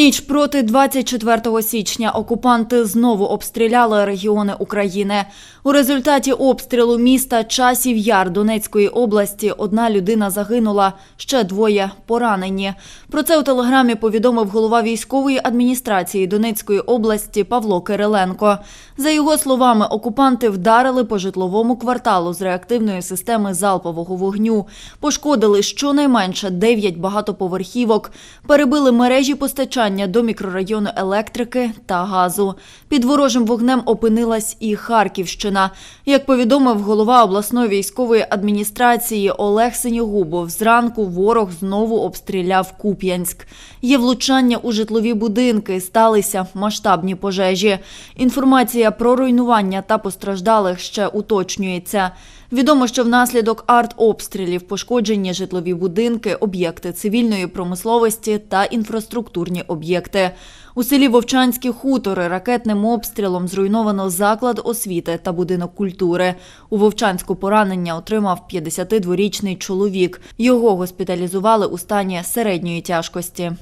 ніч проти 24 січня окупанти знову обстріляли регіони України. У результаті обстрілу міста Часів Яр Донецької області одна людина загинула, ще двоє поранені. Про це у телеграмі повідомив голова військової адміністрації Донецької області Павло Кириленко. За його словами, окупанти вдарили по житловому кварталу з реактивної системи залпового вогню, пошкодили щонайменше 9 багатоповерхівок, перебили мережі постачання до мікрорайону електрики та газу. Під ворожим вогнем опинилась і Харківщина. Як повідомив голова обласної військової адміністрації Олег Синьогубов, зранку ворог знову обстріляв Куп'янськ. Є влучання у житлові будинки, сталися масштабні пожежі. Інформація про руйнування та постраждалих ще уточнюється. Відомо, що внаслідок артобстрілів пошкоджені житлові будинки, об'єкти цивільної промисловості та інфраструктурні об'єкти. У селі Вовчанські хутори ракетним обстрілом зруйновано заклад освіти та будинок культури. У Вовчанську поранення отримав 52-річний чоловік. Його госпіталізували у стані середньої тяжкості.